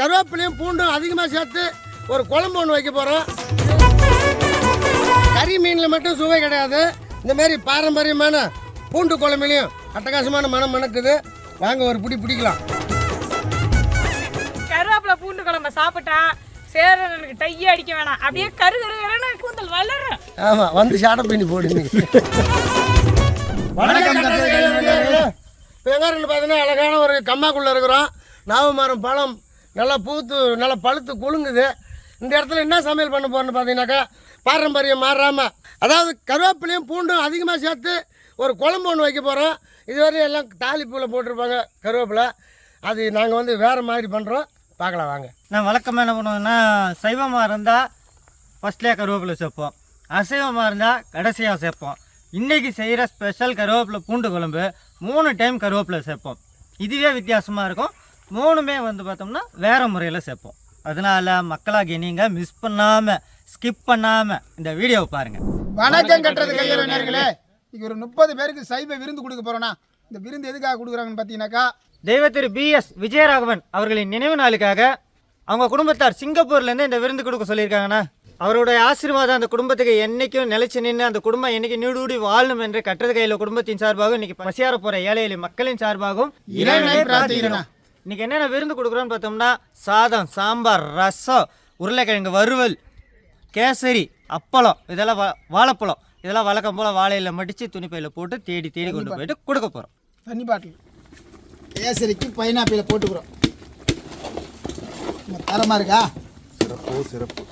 கருவேப்பிலையும் பூண்டும் அதிகமாக சேர்த்து ஒரு குழம்பு ஒன்று வைக்க போகிறோம் கறி மீனில் மட்டும் சுவை கிடையாது. இந்த மாதிரி பாரம்பரியமான பூண்டு குழம்புலையும் அட்டகாசமான மனம் மணக்குது. வாங்க ஒரு பிடி பிடிக்கலாம். கருவேப்பிலை பூண்டு குழம்ப சாப்பிட்டா சேரனுக்கு டையே அடிக்க வேணாம். அப்படியே கரு கரு கருன்னு கூந்தல் வளரும். ஆமாம் வந்து சாட பண்ணி போடுங்க வணக்கம் இப்போ எங்கே பார்த்தீங்கன்னா அழகான ஒரு கம்மாக்குள்ளே இருக்கிறோம். நாவமரம் பழம் நல்லா பூத்து நல்லா பழுத்து குலுங்குது. இந்த இடத்துல என்ன சமையல் பண்ண போகிறோன்னு பார்த்தீங்கன்னாக்கா பாரம்பரியம் மாறாமல் அதாவது கருவேப்பிலையும் பூண்டும் அதிகமாக சேர்த்து ஒரு குழம்பு ஒன்று வைக்க போகிறோம் இதுவரையும் எல்லாம் தாலிப்பூவில் போட்டிருப்பாங்க கருவேப்பிலை. அது நாங்கள் வந்து வேறு மாதிரி பண்ணுறோம் பார்க்கலாம் வாங்க. நான் வழக்கமாக என்ன பண்ணுவேன்னா சைவமாக இருந்தால் ஃபஸ்ட்லேயே கருவேப்பிலை சேர்ப்போம். அசைவமாக இருந்தால் கடைசியாக சேர்ப்போம். இன்றைக்கி செய்கிற ஸ்பெஷல் கருவேப்பிலை பூண்டு குழம்பு மூணு டைம் கருவேப்பிலை சேர்ப்போம். இதுவே வித்தியாசமாக இருக்கும். மூணுமே வந்து பார்த்தோம்னா வேறு முறையில் சேர்ப்போம். அதனால் மக்களாகிய நீங்கள் மிஸ் பண்ணாமல் ஸ்கிப் பண்ணாமல் இந்த வீடியோவை பாருங்கள் வணக்கம் கட்டுறது கையறிஞர்களே இன்னைக்கு ஒரு முப்பது பேருக்கு சைவ விருந்து கொடுக்க போறோம்னா இந்த விருந்து எதுக்காக கொடுக்குறாங்கன்னு பார்த்தீங்கன்னாக்கா தெய்வத்திரு பிஎஸ் விஜயராகவன் அவர்களின் நினைவு நாளுக்காக அவங்க குடும்பத்தார் சிங்கப்பூர்லேருந்து இந்த விருந்து கொடுக்க சொல்லியிருக்காங்கண்ணா. அவருடைய ஆசீர்வாதம் அந்த குடும்பத்துக்கு என்னைக்கும் நிலைச்சு நின்று அந்த குடும்பம் என்னைக்கு நீடூடி வாழணும் என்று கட்டுறது கையில் குடும்பத்தின் சார்பாகவும் இன்னைக்கு பசியார போகிற ஏழை எளிய மக்களின் சார்பாகவும் இன்னைக்கு என்னென்ன விருந்து கொடுக்குறோன்னு பார்த்தோம்னா சாதம் சாம்பார் ரசம் உருளைக்கிழங்கு வறுவல் கேசரி அப்பளம் இதெல்லாம் வா- வாழைப்பழம். இதெல்லாம் வழக்கம் போல் வாழையில மடித்து துணிப்பையில் போட்டு தேடி தேடி கொண்டு போயிட்டு கொடுக்க போகிறோம் தண்ணி பாட்டில். கேசரிக்கு பைனாப்பிள போட்டுக்கிறோம். நம்ம தரமா இருக்கா? சிறப்போ சிறப்பு.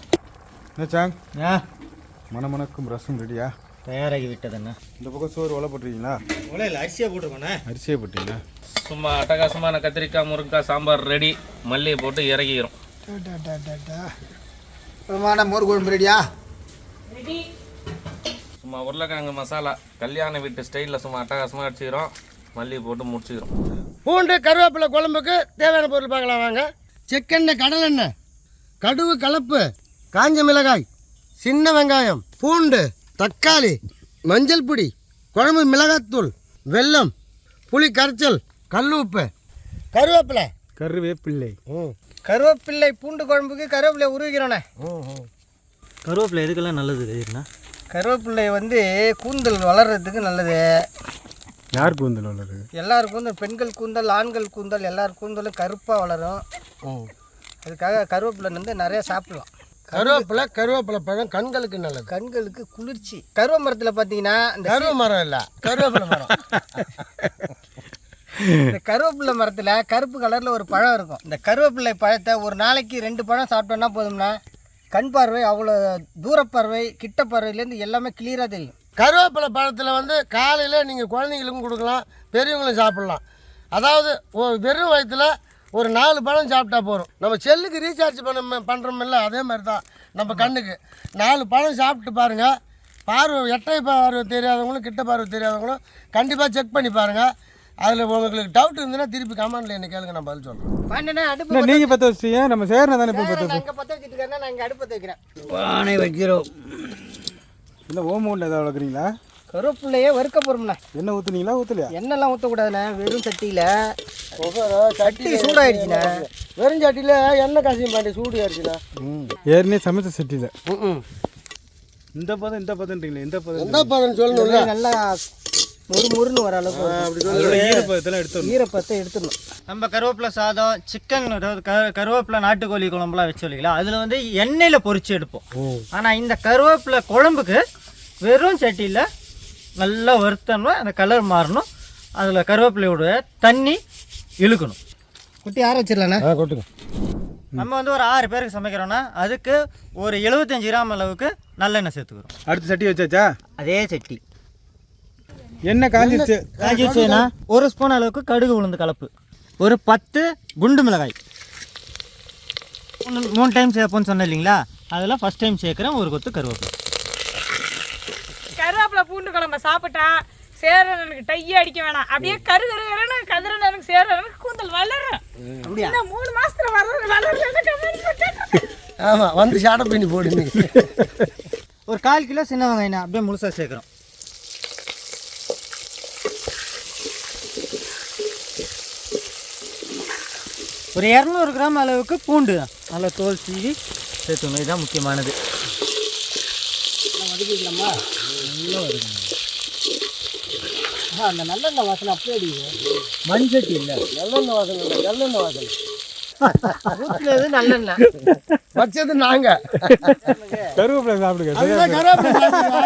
என்னச்சாங்? ஆ. மணமணக்கும் ரசம் ரெடியா? தயாராகி விட்டதுண்ணா இந்த பக்கம் சோறு ஒலை போட்டுருக்கீங்களா? உலையில் அரிசியாக போட்டுருக்கோண்ணே. அரிசியே போட்டீங்களா? சும்மா அட்டகாசமான கத்திரிக்காய் முருங்கைக்காய் சாம்பார் ரெடி. மல்லியை போட்டு இறக்கிக்கிறோம். டா, டா, டா, டா, டா. பிரமாண மோர் குழம்பு ரெடியா? சும்மா உருளைக்கிழங்கு மசாலா கல்யாண வீட்டு ஸ்டைலில் சும்மா அட்டகாசமாக அடிச்சுக்கிறோம். மல்லியை போட்டு முடிச்சுக்கிறோம். பூண்டு கருவேப்பிலை குழம்புக்கு தேவையான பொருள் பார்க்கலாம் வாங்க. செக்கெண்ணெய் கடலெண்ணெய் கடுகு கலப்பு காஞ்ச மிளகாய் சின்ன வெங்காயம் பூண்டு தக்காளி மஞ்சள் பொடி குழம்பு மிளகாத்தூள் வெல்லம் புளி கரைச்சல் கல் உப்பு கருவேப்பிலை. கருவேப்பிள்ளை. ம் கருவேப்பிள்ளை பூண்டு குழம்புக்கு கருவேப்பிலை உருவிக்கிறோண்ணே. கருவேப்பிலை எதுக்கெல்லாம் நல்லது கதிர்ண்ணா கருவேப்பிள்ளை வந்து கூந்தல் வளர்றதுக்கு நல்லது. யார் கூந்தல் உள்ளது எல்லார் கூந்தல் பெண்கள் கூந்தல் ஆண்கள் கூந்தல் எல்லார் கூந்தலும் கருப்பாக வளரும். அதுக்காக கருவேப்பிலை வந்து நிறைய சாப்பிடலாம். கருவேப்பிலை கருவேப்பிலை பழம் கண்களுக்கு நல்லது. கண்களுக்கு குளிர்ச்சி. கருவ மரத்தில் பார்த்தீங்கன்னா இந்த கருவ மரம் இல்லை கருவேப்பிலை மரம். இந்த கருவேப்பிலை மரத்தில் கருப்பு கலரில் ஒரு பழம் இருக்கும். இந்த கருவேப்பிலை பழத்தை ஒரு நாளைக்கு ரெண்டு பழம் சாப்பிட்டோன்னா போதும்னா கண் பார்வை அவ்வளோ தூரப்பார்வை கிட்ட பார்வையிலேருந்து எல்லாமே கிளியராக தெரியும். கருவேப்பிலை பழத்தில் வந்து காலையில் நீங்கள் குழந்தைங்களுக்கும் கொடுக்கலாம் பெரியவங்களும் சாப்பிட்லாம். அதாவது வெறும் வயிற்றில் ஒரு நாலு பழம் சாப்பிட்டா போதும். நம்ம செல்லுக்கு ரீசார்ஜ் பண்ண பண்ணுறோமில்ல அதே மாதிரி தான் நம்ம கண்ணுக்கு. நாலு பழம் சாப்பிட்டு பாருங்கள் பார்வை எட்டை பார்வை தெரியாதவங்களும் கிட்ட பார்வை தெரியாதவங்களும் கண்டிப்பாக செக் பண்ணி பாருங்கள் அதில் உங்களுக்கு டவுட் இருந்ததுன்னா திருப்பி கமெண்ட்டில் என்ன கேளுங்க நான் பதில் சொல்கிறேன் அடுப்பு நீங்கள் பற்ற வச்சிட்டீங்க நம்ம சேர்னா தானே இப்போ பற்ற இங்கே பற்ற வச்சுட்டு நான் இங்கே அடுப்பத்தை வைக்கிறேன் பானை வைக்கிறோம். இல்லை ஓம உண்டை ஏதாவது வளர்க்குறீங்களா? கருவேப்பிலையே வறுக்க போகிறோம்ண்ணா எண்ணெய் ஊற்றுனீங்களா ஊற்றலையா எண்ணெய்லாம் ஊற்றக்கூடாதுண்ணே வெறும் சட்டியில். சட்டி சூடாயிடுச்சுண்ணே. வெறும் சட்டியில் எண்ணெய் காசியம் பாண்டி சூடு ஆயிடுச்சுண்ணா ம். ஏற்கனவே சமைச்ச சட்டியில். ம் இந்த பதம் இந்த பதம்ன்றீங்களே இந்த பதம். எந்த பதம் சொல்லணும்ல? நல்லா மொறு மொறுன்னு வர அளவுக்கு வரணும். அதோட ஈரப்பதத்தெல்லாம் எடுத்து ஈரப்பத்தை எடுத்துடணும். நம்ம கருவேப்பிலை சாதம் சிக்கன் அதாவது க கருவேப்பிலை நாட்டுக்கோழி குழம்புலாம் வச்சு இல்லைங்களா? அதில் வந்து எண்ணெயில் பொரிச்சு எடுப்போம். ஆனால் இந்த கருவேப்பிலை குழம்புக்கு வெறும் சட்டியில் நல்லா வறுத்தோம்னா அந்த கலர் மாறணும். அதில் கருவேப்பிலையோட தண்ணி இழுக்கணும். குட்டி ஆற வச்சிடலாண்ணே. கொட்டுங்க. நம்ம வந்து ஒரு ஆறு பேருக்கு சமைக்கிறோன்னா அதுக்கு ஒரு எழுபத்தஞ்சு கிராம் அளவுக்கு நல்லெண்ணெய் சேர்த்துக்கிறோம். அடுத்த சட்டி வச்சாச்சா? அதே சட்டி. எண்ணெய் காஞ்சிருச்சு காஞ்சிச்சுன்னா ஒரு ஸ்பூன் அளவுக்கு கடுகு உளுந்து கலப்பு. ஒரு பத்து குண்டு மிளகாய். மூணு- மூணு டைம் சேர்ப்போம்னு சொன்னேன் இல்லைங்களா? அதில் ஃபஸ்ட் டைம் சேர்க்குறேன் ஒரு கொத்து கருவேப்பிலை. பூண்டு குழம்ப சாப்பிட்டா சேரனுக்கு டையே அடிக்க வேணாம். அப்படியே கரு கரு கருன்னு கதிரனுக்கு சேரனுக்கு கூந்தல் வளரும். இந்த மூணு மாசத்துல வளரும் வளரும் ஆமாம் வந்து சாட பண்ணி போடுங்க ஒரு கால் கிலோ சின்ன வெங்காயம் அப்படியே முழுசாக சேர்க்குறோம். ஒரு இரநூறு கிராம் அளவுக்கு பூண்டு. நல்லா தோல் சீவி சேர்த்துக்கணும் இதுதான் முக்கியமானது. வதக்கிக்கலாமா நல்லா அந்த நல்லெண்ணெய் வாசனை அப்படியே அடிக்குது. மண் சட்டி இல்லை. நல்லெண்ணெய் வாசனை இல்லை நல்லெண்ணெய் வாசனை. நல்லெண்ணெய். வச்சது நாங்க. கருவேப்பிலை சாப்பிடுங்க அதுதான் கருவேப்பிலை சாப்பிடுங்க.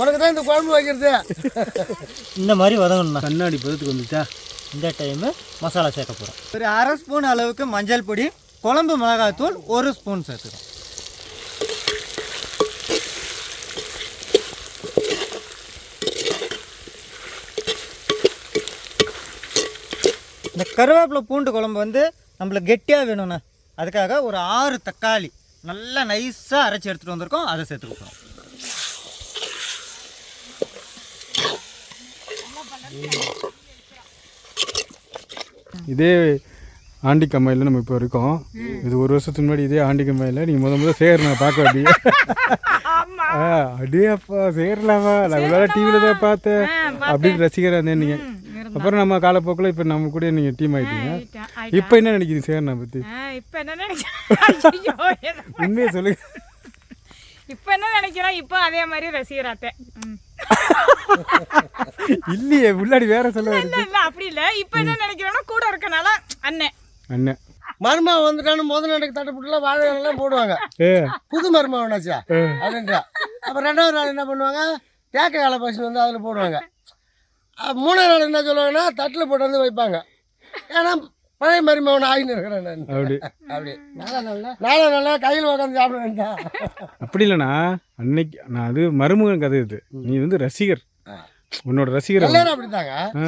உனக்கு தான் இந்த குழம்பு வைக்கிறது. இந்த மாதிரி வதங்கணும்ண்ணா. கண்ணாடி பதத்துக்கு வந்துச்சா? இந்த டைமு மசாலா சேர்க்க போகிறோம் ஒரு அரை ஸ்பூன் அளவுக்கு மஞ்சள் பொடி குழம்பு மிளகாத்தூள் ஒரு ஸ்பூன் சேர்த்துக்கிறோம் இந்த கருவேப்பிலை பூண்டு குழம்பு வந்து நம்மளுக்கு கெட்டியாக வேணும்ண்ணா அதுக்காக ஒரு ஆறு தக்காளி நல்லா நைஸாக அரைச்சி எடுத்துகிட்டு வந்திருக்கோம். அதை சேர்த்துக்கிறோம் இதே ஆண்டி கம்மாயில் நம்ம இப்போ இருக்கோம். இது ஒரு வருஷத்துக்கு முன்னாடி இதே ஆண்டி கம்மாயில் நீங்கள் முத முத சேர் நான் பார்க்க அப்படியே ஆமா. ஆ அப்படியே அப்பா சேரலாமா நான் இவ்வளோ டிவியில் தான் பார்த்தேன். அப்படின்னு ரசிகராக இருந்தேன் நீங்கள் அப்புறம் நம்ம காலப்போக்கில் இப்போ நம்ம கூட நீங்கள் டீம் ஆகிட்டீங்க இப்போ என்ன நினைக்கிறீங்க சேரனை பற்றி? இப்ப என்ன நினைக்கிறேன் உண்மையை சொல்லுங்க இப்ப என்ன நினைக்கிறோம்? இப்போ அதே மாதிரி ரசிகராத்தே. இல்லையே முன்னாடி வேற சொல்ல இல்ல இல்ல அப்படி இல்ல. இப்ப என்ன நினைக்கிறோம்னா கூட இருக்கனால அண்ணன் அண்ணன் மருமா வந்துட்டான்னு முதல் நடக்கு தட்டுப்புட்டுல வாழை எல்லாம் போடுவாங்க. புது மருமா வேணாச்சா அப்படின்றா அப்புறம் ரெண்டாவது நாள் என்ன பண்ணுவாங்க? தேக்க காலை பசு வந்து அதில் போடுவாங்க. மூணாவது நாள் என்ன சொல்லுவாங்கன்னா தட்டில் போட்டு வந்து வைப்பாங்க. ஏன்னா பழைய மருமகன் ஆகின்னு இருக்கிறேன் நான். அப்படி. அப்படி. நாளை நல்லா கையில் உட்காந்து சாப்பிட வேண்டாம் அப்படி இல்லைண்ணா. அன்னைக்கு நான் அது மருமகன் கதை இது. நீ வந்து ரசிகர். உன்னோட ரசிகர். எல்லாரும் அப்படித்தாங்க? ஆ.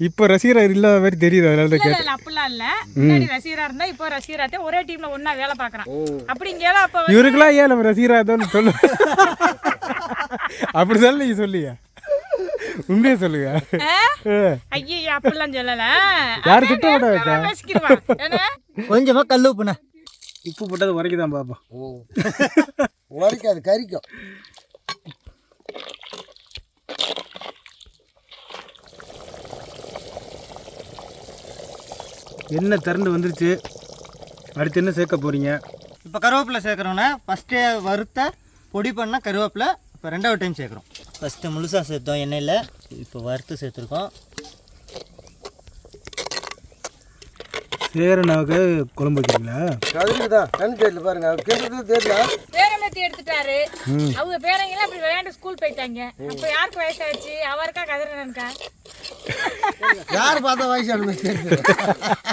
இப்போ ரசிகர் இல்லாத மாதிரி தெரியுது அதனால தான் இல்ல கேட்டேன். இல்ல அப்படிலாம் இல்ல. முன்னாடி ரசிகரா இருந்தா இப்போ ரசிகராத்தே ஒரே டீம்ல ஒண்ணா வேலை பாக்குறான் அப்படிங்கல அப்ப இவருக்கெல்லாம் ஏன் நம்ம ரசிகராக இருந்தாலும் சொல்லு அப்படி சொல்ல நீ சொல்லியா. உண்மையை சொல்லுங்க. ஐயோ அப்படிலாம் சொல்லல. யாரு திட்ட மாட்டாங்க கொஞ்சமாக கல் உப்புண்ணா. உப்பு போட்டது வரைக்கும் பாப்பா உரைக்காது கறிக்கும். என்ன திறந்து வந்துருச்சு? அடுத்து என்ன சேர்க்க போறீங்க? இப்போ கருவேப்பிலை சேர்க்குறோன்னா ஃபஸ்ட்டு வறுத்த பொடி பண்ண கருவேப்பிலை இப்போ ரெண்டாவது டைம் சேர்க்குறோம். ஃபஸ்ட்டு முழுசாக சேர்த்தோம் எண்ணெயில். இப்போ வறுத்து சேர்த்துருக்கோம். சேரனாவுக்கு குழம்பு வைக்கிறீங்களா? தான் கண் தெரியல பாருங்க. அவர் கேட்டது தெரியல. பேரம்பேத்தி எடுத்துட்டாரு? அவங்க பேரங்கெல்லாம் அப்படி விளையாண்டு ஸ்கூல் போயிட்டாங்க. அப்ப யாருக்கு வயசாச்சு அவருக்கா கதிரனனுக்கா யார் பார்த்தா வயசான மாதிரி தெரியுது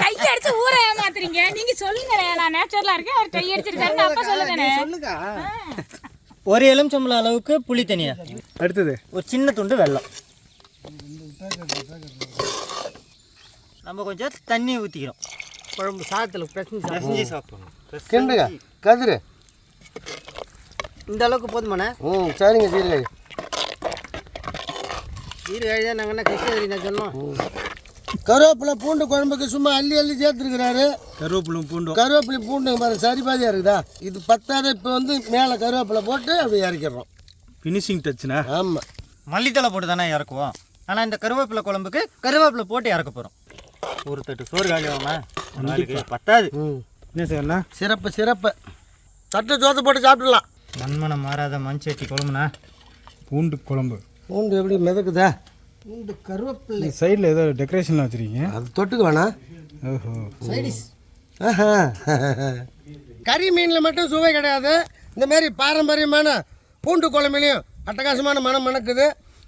கை அடிச்சு ஊரை ஏமாத்துறீங்க. நீங்க சொல்லுங்க நான் நேச்சுரலா இருக்கேன். அவர் கை அடிச்சிருக்காருன்னு அப்பா சொல்லுங்கண்ணே சொல்லுக்கா ஒரு எலுமிச்சம்பழம் அளவுக்கு புளி தனியா. அடுத்தது. ஒரு சின்ன துண்டு வெல்லம். நம்ம கொஞ்சம் தண்ணி ஊற்றிக்கிறோம் குழம்பு சாதத்தில் பிசைஞ்சு சாப்பிடணும். கிண்டுங்க. கதிரு. இந்த அளவுக்கு போதுமாண்ணே. ம் சரிங்க சீரக. ஈரு கழிதா நாங்கள் என்ன கிருஷ்ணகிரி நான் சொன்னோம் கருவேப்பிலை பூண்டு குழம்புக்கு சும்மா அள்ளி அள்ளி சேர்த்துருக்கிறாரு. கருவேப்பிலும் பூண்டும் கருவேப்பிலை பூண்டுங்க பாருங்க சரி பாதியாக இருக்குதா? இது பத்தாத இப்போ வந்து மேலே கருவேப்பிலை போட்டு அப்படியே இறக்கிடுறோம் ஃபினிஷிங் டச்சுனா ஆமாம் மல்லித்தலை போட்டு தானே இறக்குவோம். ஆனால் இந்த கருவேப்பிலை குழம்புக்கு கருவேப்பிலை போட்டு இறக்க போகிறோம் ஒரு தட்டு சோறு காலி ஆகுமா ஒரு நாளைக்கு பத்தாது. ம். என்ன செய்யலாம் சிறப்பு சிறப்பு. தட்டு சோத்தை போட்டு சாப்பிடலாம் மண்மனம் மாறாத மண் சட்டி குழம்புனா பூண்டு குழம்பு. பூண்டு எப்படி மிதக்குதா? பூண்டு கருவேப்பிலை சைடில் ஏதோ டெக்கரேஷன்லாம் வச்சுருக்கீங்க? அது தொட்டுக்கு வேணாம் ஓஹோ. சைடிஸ் ஆஹா. கறி மீனில் மட்டும் சுவை கிடையாது. இந்த மாதிரி பாரம்பரியமான பூண்டு குழம்புலையும் அட்டகாசமான மனம் மணக்குது.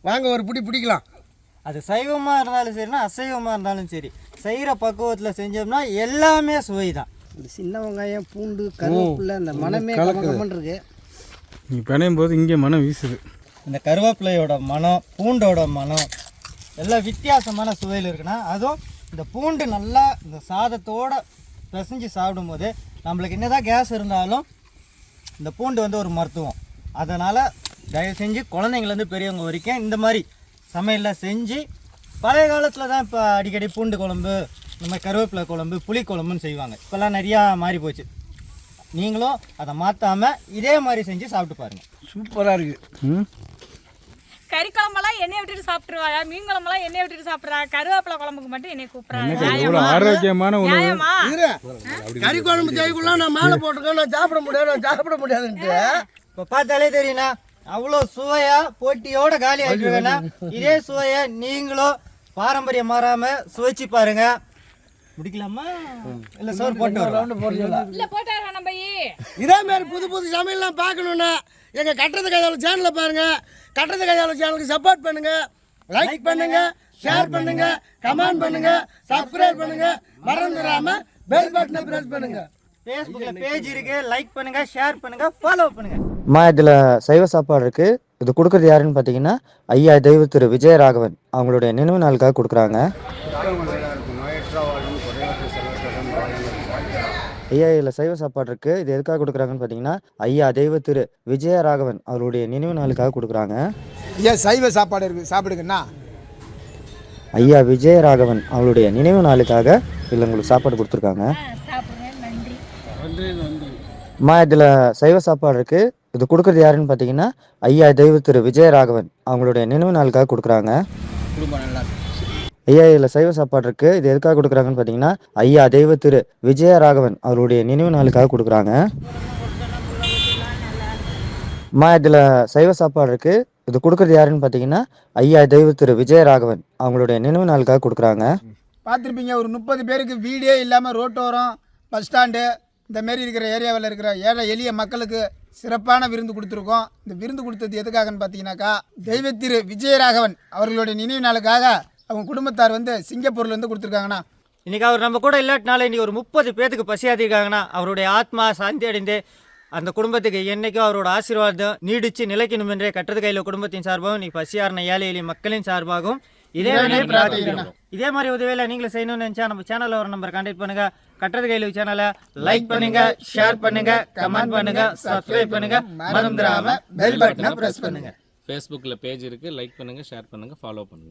வாங்க ஒரு பிடி பிடிக்கலாம். அது சைவமாக இருந்தாலும் சரினா அசைவமாக இருந்தாலும் சரி. செய்கிற பக்குவத்தில் செஞ்சோம்னா எல்லாமே சுவை தான் இந்த சின்ன வெங்காயம் பூண்டு கருவேப்பிலை அந்த மனமே கமகமன்னு இருக்கு. நீ பிணையும் போது இங்கே மனம் வீசுது. இந்த கருவேப்பிலையோட மனம் பூண்டோட மனம் எல்லாம் வித்தியாசமான சுவையில் இருக்குன்னா அதுவும் இந்த பூண்டு நல்லா இந்த சாதத்தோட பிசைஞ்சு சாப்பிடும்போது நம்மளுக்கு என்னதான் கேஸ் இருந்தாலும் இந்த பூண்டு வந்து ஒரு மருத்துவம். அதனால் தயவு செஞ்சு குழந்தைங்கலேருந்து பெரியவங்க வரைக்கும் இந்த மாதிரி சமையலில் செஞ்சு பழைய காலத்தில் தான் இப்போ அடிக்கடி பூண்டு குழம்பு இந்த மாதிரி கருவேப்பிலை குழம்பு புளி குழம்புன்னு செய்வாங்க. இப்போல்லாம் நிறையா மாறி போச்சு. நீங்களும் அதை மாற்றாமல் இதே மாதிரி செஞ்சு சாப்பிட்டு பாருங்கள் சூப்பராக இருக்குது ம்? கறி குழம்பெல்லாம் என்னைய விட்டுட்டு சாப்பிட்டுருவாயா? மீன் குழம்பெல்லாம் என்னைய விட்டுட்டு சாப்பிட்றா? கருவேப்பிலை குழம்புக்கு மட்டும் என்னைய கூப்பிட்றா எவ்வளோ நியாயமா? ஆரோக்கியமான கறி குழம்பு ஜெயிக்குள்ள நான் மேலே போட்டிருக்கேன் நான் சாப்பிட முடியாது நான் சாப்பிட முடியாதுன்ட்டு. இப்போ பார்த்தாலே தெரியுண்ணா அவ்வளோ சுவையா போட்டியோட காலி ஆகிடுவேண்ணா இதே சுவையை நீங்களும் பாரம்பரியம் மாறாம சுவைச்சு பாருங்க. முடிக்கலாமா? இல்லை சோறு போட்டு வரலாம். இல்ல போட்டாரா நம்ம இதே மாதிரி புது புது சமையல்லாம் பார்க்கணுன்னா எங்கள் கட்டுறது கையாள சேனலை பாருங்க. கட்டுறது கையாள சேனலுக்கு சப்போர்ட் பண்ணுங்க. லைக் பண்ணுங்க ஷேர் பண்ணுங்க கமெண்ட் பண்ணுங்க சப்ஸ்கிரைப் பண்ணுங்க. மறந்துடாம பெல் பட்டனை பிரஸ் பண்ணுங்க. ஃபேஸ்புக்கில் பேஜ் இருக்கு லைக் பண்ணுங்க ஷேர் பண்ணுங்க ஃபாலோ பண்ணுங்க. அம்மா இதில் சைவ சாப்பாடு இருக்குது இது கொடுக்குறது யாருன்னு பார்த்தீங்கன்னா ஐயா தெய்வ திரு விஜயராகவன். அவங்களுடைய நினைவு நாளுக்காக கொடுக்குறாங்க. ஐயா இதில் சைவ சாப்பாடு இருக்குது இது எதுக்காக கொடுக்குறாங்கன்னு பார்த்தீங்கன்னா ஐயா தெய்வ திரு விஜயராகவன் அவருடைய நினைவு நாளுக்காக கொடுக்குறாங்க. ஏன் சைவ சாப்பாடு இருக்குது சாப்பிடுங்கண்ணா. ஐயா விஜயராகவன் அவருடைய நினைவு நாளுக்காக இதில் உங்களுக்கு சாப்பாடு கொடுத்துருக்காங்க. சாப்பிடுங்க. நன்றி. அம்மா இதில் சைவ சாப்பாடு இருக்குது இது கொடுக்குறது யாருன்னு பார்த்தீங்கன்னா ஐயா தெய்வ திரு விஜயராகவன் அவங்களுடைய நினைவு நாளுக்காக கொடுக்குறாங்க. ஐயா இதில் சைவ சாப்பாடு இருக்குது இது எதுக்காக கொடுக்குறாங்கன்னு பார்த்தீங்கன்னா ஐயா தெய்வ திரு விஜயராகவன் அவருடைய நினைவு நாளுக்காக கொடுக்குறாங்க. அம்மா இதில் சைவ சாப்பாடு இருக்குது இது கொடுக்குறது யாருன்னு பார்த்தீங்கன்னா ஐயா தெய்வ திரு விஜயராகவன் அவங்களுடைய நினைவு நாளுக்காக கொடுக்குறாங்க. பார்த்துருப்பீங்க ஒரு முப்பது பேருக்கு வீடே இல்லாமல் ரோட்டோரம் பஸ் ஸ்டாண்டு இந்த மாரி இருக்கிற ஏரியாவில் இருக்கிற ஏழை எளிய மக்களுக்கு சிறப்பான விருந்து கொடுத்துருக்கோம். இந்த விருந்து கொடுத்தது எதுக்காகன்னு பார்த்தீங்கன்னாக்கா தெய்வத்திரு விஜயராகவன் அவர்களுடைய நினைவு நாளுக்காக அவங்க குடும்பத்தார் வந்து சிங்கப்பூர்ல இருந்து கொடுத்துருக்காங்கண்ணா இன்னைக்கு அவர் நம்ம கூட இல்லாட்டினால இன்னைக்கு ஒரு முப்பது பேத்துக்கு பசியாத்திருக்காங்கன்னா அவருடைய ஆத்மா சாந்தி அடைந்து அந்த குடும்பத்துக்கு என்னைக்கும் அவரோட ஆசீர்வாதம் நீடிச்சு நிலைக்கணும் என்றே கட்டது கையில் குடும்பத்தின் சார்பாகவும் இன்னைக்கு பசியாரண ஏழை எளிய மக்களின் சார்பாகவும் இதே இதே மாதிரி உதவியில நீங்களும் செய்யணும்னு நினைச்சா நம்ம சேனல்ல ஒரு நம்பர் கான்டாக்ட் பண்ணுங்க. கட்டது கையில் சேனலை லைக் பண்ணுங்க ஷேர் பண்ணுங்க கமெண்ட் பண்ணுங்க சப்ஸ்கிரைப் பண்ணுங்க. மறந்துடாம பெல் பட்டனை பிரஸ் பண்ணுங்க. ஃபேஸ்புக்கில் பேஜ் இருக்குது லைக் பண்ணுங்கள் ஷேர் பண்ணுங்கள் ஃபாலோ பண்ணுங்கள்